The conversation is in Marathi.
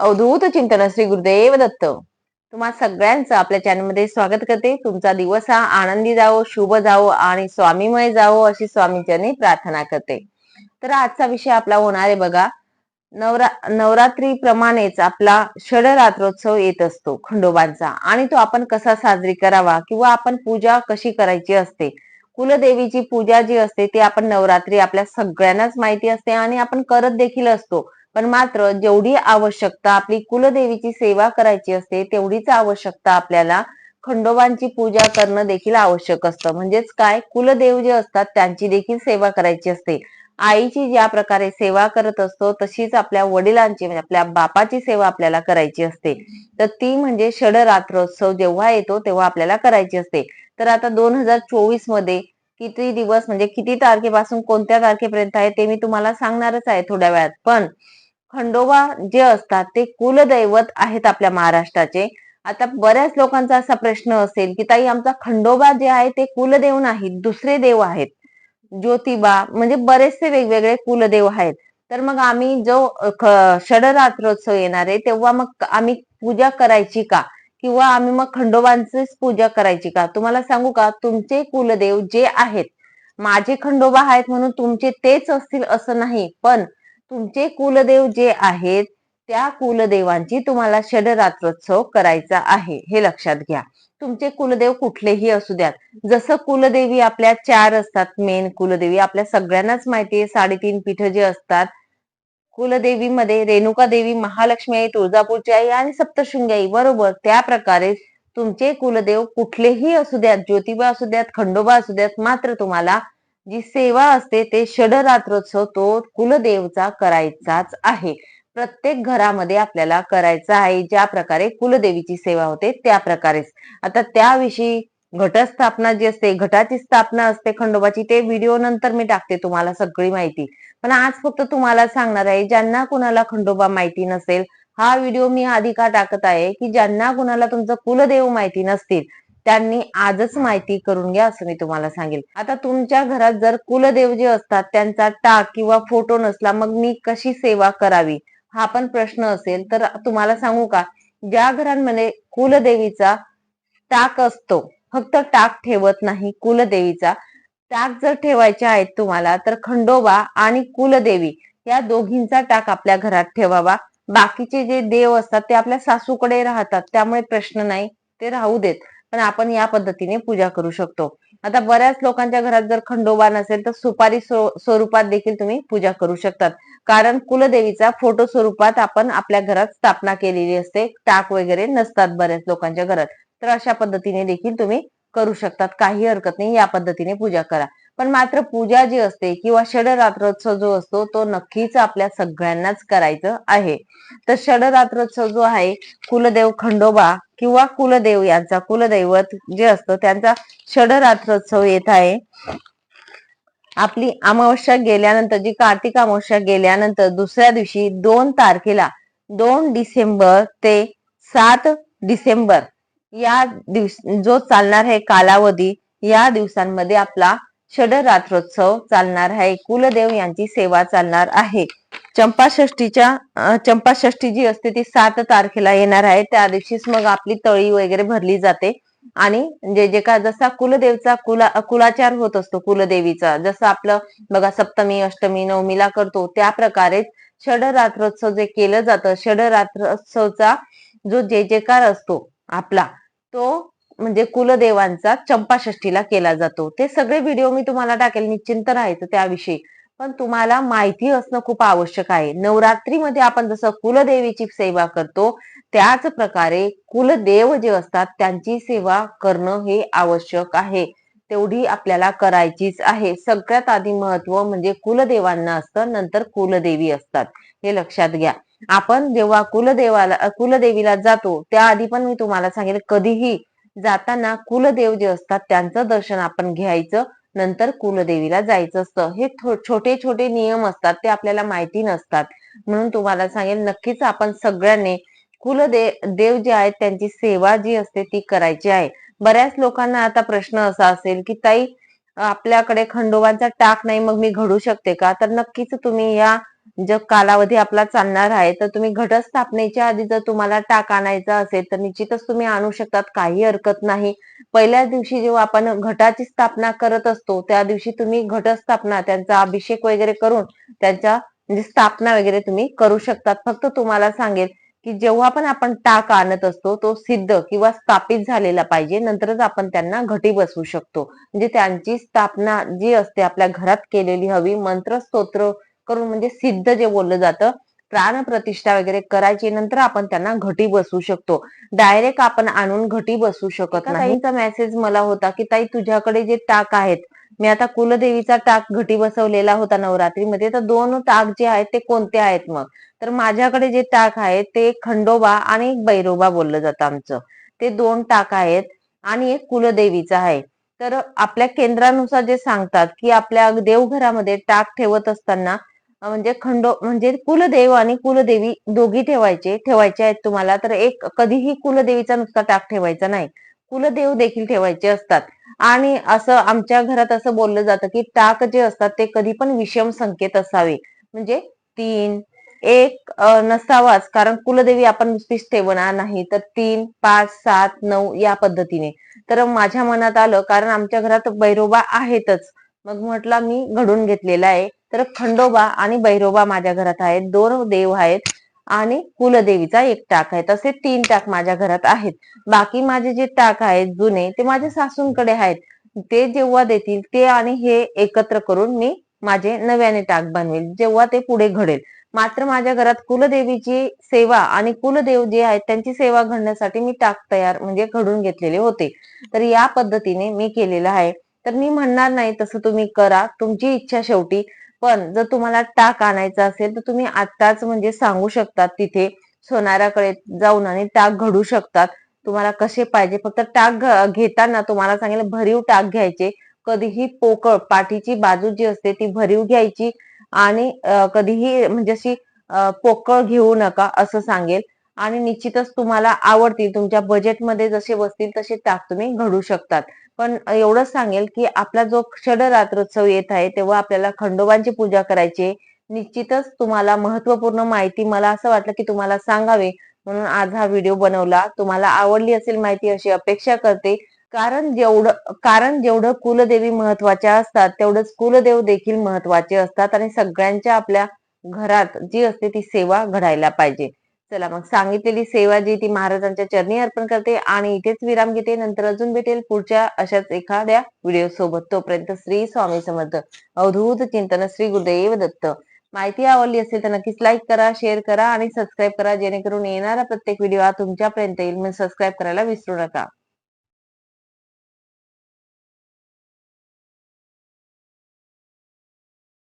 अवधूत चिंतन श्री गुरुदेव दत्त तुम्हा सगळ्यांचं आपल्या चॅनलमध्ये स्वागत करते. तुमचा दिवस हा आनंदी जावो शुभ जावो आणि स्वामीमय जावो अशी स्वामींच्यानी प्रार्थना करते. तर आजचा विषय आपला होणार आहे बघा. नवरा नवरात्री प्रमाणेच आपला षडरात्रोत्सव येत असतो खंडोबांचा. आणि तो आपण कसा साजरी करावा किंवा आपण पूजा कशी करायची असते? कुलदेवीची पूजा जी असते ती आपण नवरात्री आपल्या सगळ्यांनाच माहिती असते आणि आपण करत देखील असतो. पण मात्र जेवढी आवश्यकता आपली कुलदेवीची सेवा करायची असते तेवढीच आवश्यकता आपल्याला खंडोबांची पूजा करणं देखील आवश्यक असतं. म्हणजेच काय? कुलदेव जे असतात त्यांची देखील सेवा करायची असते. आईची ज्या प्रकारे सेवा करत असतो तशीच आपल्या वडिलांची म्हणजे आपल्या बापाची सेवा आपल्याला करायची असते. तर ती म्हणजे षडरात्रोत्सव जेव्हा येतो तेव्हा आपल्याला करायची असते. तर आता दोन हजार चोवीसमध्ये किती दिवस म्हणजे किती तारखेपासून कोणत्या तारखेपर्यंत आहे ते मी तुम्हाला सांगणारच आहे थोड्या वेळात. पण खंडोबा जे असतात ते कुलदैवत आहेत आपल्या महाराष्ट्राचे. आता बऱ्याच लोकांचा असा प्रश्न असेल की ताई आमचा खंडोबा जे आहे ते कुलदेव नाहीत दुसरे देव आहेत. ज्योतिबा म्हणजे बरेचसे वेगवेगळे कुलदेव आहेत. तर मग आम्ही जो षडरात्रोत्सव येणार आहे तेव्हा मग आम्ही पूजा करायची का? किंवा आम्ही मग खंडोबांचीच पूजा करायची का? तुम्हाला सांगू का? तुमचे कुलदेव जे आहेत माझे खंडोबा आहेत म्हणून तुमचे तेच असतील असं नाही. पण तुमचे कुलदेव जे आहेत त्या कुलदेवांची तुम्हाला षडरात्रोत्सव करायचा आहे. हे लक्षात घ्या. तुमचे कुलदेव कुठलेही असू द्यात. जसं कुलदेवी आपल्या चार असतात मेन कुलदेवी. आपल्या सगळ्यांनाच माहिती आहे साडेतीन पीठ जे असतात कुलदेवीमध्ये रेणुका देवी महालक्ष्मी आई तुळजापूरची आई आणि सप्तशृंगी आई. बरोबर. त्या प्रकारे तुमचे कुलदेव कुठलेही असू द्यात ज्योतिबा असू द्यात खंडोबा असू द्यात मात्र तुम्हाला जी सेवा असते ते षडरात्रोत्सव तो कुलदेवचा करायचाच आहे. प्रत्येक घरामध्ये आपल्याला करायचा आहे ज्या प्रकारे कुलदेवीची सेवा होते त्या प्रकारेच. आता त्याविषयी घटस्थापना जी असते घटाची स्थापना असते खंडोबाची ते व्हिडिओ नंतर मी टाकते तुम्हाला सगळी माहिती. पण आज फक्त तुम्हाला सांगणार आहे ज्यांना कुणाला खंडोबा माहिती नसेल हा व्हिडिओ मी आधी का टाकत आहे की ज्यांना कुणाला तुमचं कुलदेव माहिती नसतील त्यांनी आजच माहिती करून घ्या असं मी तुम्हाला सांगेल. आता तुमच्या घरात जर कुलदेव जे असतात त्यांचा टाक किंवा फोटो नसला मग मी कशी सेवा करावी? हा पण प्रश्न असेल. तर तुम्हाला सांगू का? ज्या घरांमध्ये कुलदेवीचा टाक असतो फक्त टाक ठेवत नाही कुलदेवीचा टाक जर ठेवायचे आहेत तुम्हाला तर खंडोबा आणि कुलदेवी या दोघींचा टाक आपल्या घरात ठेवावा. बाकीचे जे देव असतात ते आपल्या सासूकडे राहतात त्यामुळे प्रश्न नाही. ते राहू देत. पण आपण या पद्धतीने पूजा करू शकतो. आता बऱ्याच लोकांच्या घरात जर खंडोबा नसेल तर सुपारी स्वरूपात देखील तुम्ही पूजा करू शकतात. कारण कुलदेवीचा फोटो स्वरूपात आपण आपल्या घरात स्थापना केलेली असते. टाक वगैरे नसतात बऱ्याच लोकांच्या घरात. तर अशा पद्धतीने देखील तुम्ही करू शकतात. काही हरकत नाही या पद्धतीने पूजा करा. पण मात्र पूजा जी असते किंवा षडरात्रोत्सव जो असतो तो नक्कीच आपल्या सगळ्यांनाच करायचं आहे. तर षडरात्रोत्सव जो आहे कुलदेव खंडोबा किंवा कुलदेव यांचा कुलदैवत जे असतं त्यांचा षडरात्रोत्सव येत आहे. आपली अमावस्या गेल्यानंतर जी कार्तिक अमावस्या गेल्यानंतर दुसऱ्या दिवशी दोन तारखेला दोन डिसेंबर ते सात डिसेंबर या दिवस जो चालणार आहे कालावधी या दिवसांमध्ये आपला षडरात्रोत्सव चालणार आहे. कुलदेव यांची सेवा चालणार आहे. चंपाषष्टीच्या चंपाषष्टी जी असते ती सात तारखेला येणार आहे. त्या दिवशीच मग आपली तळी वगैरे भरली जाते. आणि जे जे का जसा कुलदेवचा कुला कुलाचार होत असतो कुलदेवीचा जसं आपलं बघा सप्तमी अष्टमी नवमीला करतो त्या प्रकारे षडरात्रोत्सव जे केलं जातं षडरात्रोत्सवचा जो जे जेकार असतो आपला तो म्हणजे कुलदेवांचा चंपाषष्टीला केला जातो. ते सगळे व्हिडिओ मी तुम्हाला टाकेल. निश्चिंत राहायचं त्याविषयी. पण तुम्हाला माहिती असणं खूप आवश्यक आहे. नवरात्रीमध्ये आपण जसं कुलदेवीची सेवा करतो त्याच प्रकारे कुलदेव जे असतात त्यांची सेवा करणं हे आवश्यक आहे. तेवढी आपल्याला करायचीच आहे. सगळ्यात आधी महत्त्व म्हणजे कुलदेवांना असतं नंतर कुलदेवी असतात. हे लक्षात घ्या. आपण जेव्हा कुलदेवाला कुलदेवीला जातो त्याआधी पण मी तुम्हाला सांगेल कधीही जाताना कुलदेव जे असतात त्यांचं दर्शन आपण घ्यायचं नंतर कुलदेवीला जायचं असतं. हे छोटे छोटे नियम असतात ते आपल्याला माहिती नसतात. म्हणून तुम्हाला सांगेल नक्कीच आपण सगळ्यांनी कुलदेव देव जे आहेत त्यांची सेवा जी असते ती करायची आहे. बऱ्याच लोकांना आता प्रश्न असा असेल की ताई आपल्याकडे खंडोबांचा टाक नाही मग मी घडू शकते का? तर नक्कीच तुम्ही या जो कालावधी आपला चालणार आहे तर तुम्ही घटस्थापनेच्या आधी जर तुम्हाला टाक आणायचा असेल तर निश्चितच तुम्ही आणू शकतात. काही हरकत नाही. पहिल्या दिवशी जेव्हा आपण घटाची स्थापना करत असतो त्या दिवशी तुम्ही घटस्थापना त्यांचा अभिषेक वगैरे करून त्यांच्या म्हणजे स्थापना वगैरे तुम्ही करू शकतात. फक्त तुम्हाला सांगेल की जेव्हा पण आपण टाक आणत असतो तो सिद्ध किंवा स्थापित झालेला पाहिजे. नंतरच आपण त्यांना घटी बसवू शकतो. म्हणजे त्यांची स्थापना जी असते आपल्या घरात केलेली हवी मंत्र स्तोत्र करून म्हणजे सिद्ध जे बोललं जातं प्राण प्रतिष्ठा वगैरे करायची नंतर आपण त्यांना घटी बसवू शकतो. डायरेक्ट आपण आणून घटी बसवू शकत नाही. मेसेज मला होता की ताई तुझ्याकडे जे टाक आहेत मी आता कुलदेवीचा टाक घटी बसवलेला होता नवरात्रीमध्ये तर दोन टाक जे आहेत ते कोणते आहेत मग? तर माझ्याकडे जे टाक आहेत ते खंडोबा आणि एक बैरोबा बोललं जातं आमचं. ते दोन टाक आहेत आणि एक कुलदेवीचा आहे. तर आपल्या केंद्रानुसार जे सांगतात की आपल्या देवघरामध्ये टाक ठेवत असताना म्हणजे खंडो म्हणजे कुलदेव आणि कुलदेवी दोघी ठेवायचे ठेवायचे आहेत तुम्हाला तर एक कधीही कुलदेवीचा नुसता टाक ठेवायचा नाही. कुलदेव देखील ठेवायचे असतात. आणि असं आमच्या घरात असं बोललं जातं की टाक जे असतात ते कधी पण विषम संकेत असावे. म्हणजे तीन एक नसावाच कारण कुलदेवी आपण नुसतीच ठेवणार नाही तर तीन पाच सात नऊ या पद्धतीने. तर माझ्या मनात आलं कारण आमच्या घरात बैरोबा आहेतच. मग म्हटलं मी घडून घेतलेला आहे. तर खंडोबा आणि बैरोबा माझ्या घरात आहेत. दोन देव आहेत आणि कुलदेवीचा एक टाक आहे. तसे तीन टाक माझ्या घरात आहेत. बाकी माझे जे टाक आहेत जुने ते माझ्या सासूंकडे आहेत. ते जेव्हा देतील ते आणि हे एकत्र करून मी माझे नव्याने टाक बनवेल. जेव्हा ते पुढे घडेल. मात्र माझ्या घरात कुलदेवीची सेवा आणि कुलदेव जे आहेत त्यांची सेवा घडण्यासाठी मी टाक तयार म्हणजे घडून घेतलेले होते. तर या पद्धतीने मी केलेलं आहे. तर मी म्हणणार नाही तसं तुम्ही करा. तुमची इच्छा शेवटी पण जर तुम्हाला टाक आणायचा असेल तर तुम्ही आताच म्हणजे सांगू शकतात तिथे सोनाराकडे जाऊन आणि टाक घडू शकतात. तुम्हाला कसे पाहिजे? फक्त टाक घेताना तुम्हाला सांगेल भरीव टाक घ्यायचे. कधीही पोकळ पाठीची बाजू जी असते ती भरीव घ्यायची आणि कधीही म्हणजे अशी पोकळ घेऊ नका असं सांगेल. आणि निश्चितच तुम्हाला आवडतील. तुमच्या बजेटमध्ये जसे बसतील तसे टाक तुम्ही घडू शकतात. पण एवढंच सांगेल की आपला जो क्षडरात्रोत्सव येत आहे तेव्हा आपल्याला खंडोबांची पूजा करायची. निश्चितच तुम्हाला महत्त्वपूर्ण माहिती मला असं वाटलं की तुम्हाला सांगावे म्हणून आज हा व्हिडिओ बनवला. तुम्हाला आवडली असेल माहिती अशी अपेक्षा करते. कारण जेवढं कारण जेवढं कुलदेवी महत्त्वाच्या असतात तेवढंच कुलदेव देखील महत्त्वाचे असतात आणि सगळ्यांच्या आपल्या घरात जी असते ती सेवा घडायला पाहिजे. चला मग सांगितलेली सेवा जी ती महाराजांच्या चरणी अर्पण करते आणि इथेच विराम घेते. नंतर अजून भेटेल पुढच्या अशाच एखाद्या व्हिडिओ सोबत. तोपर्यंत श्री स्वामी समर्थ. अवधूत चिंतन श्री गुरुदेव दत्त. माहिती आवडली असेल तर नक्कीच लाईक करा शेअर करा आणि सबस्क्राईब करा जेणेकरून येणारा प्रत्येक व्हिडिओ हा तुमच्यापर्यंत येईल. म्हणून सबस्क्राईब करायला विसरू नका.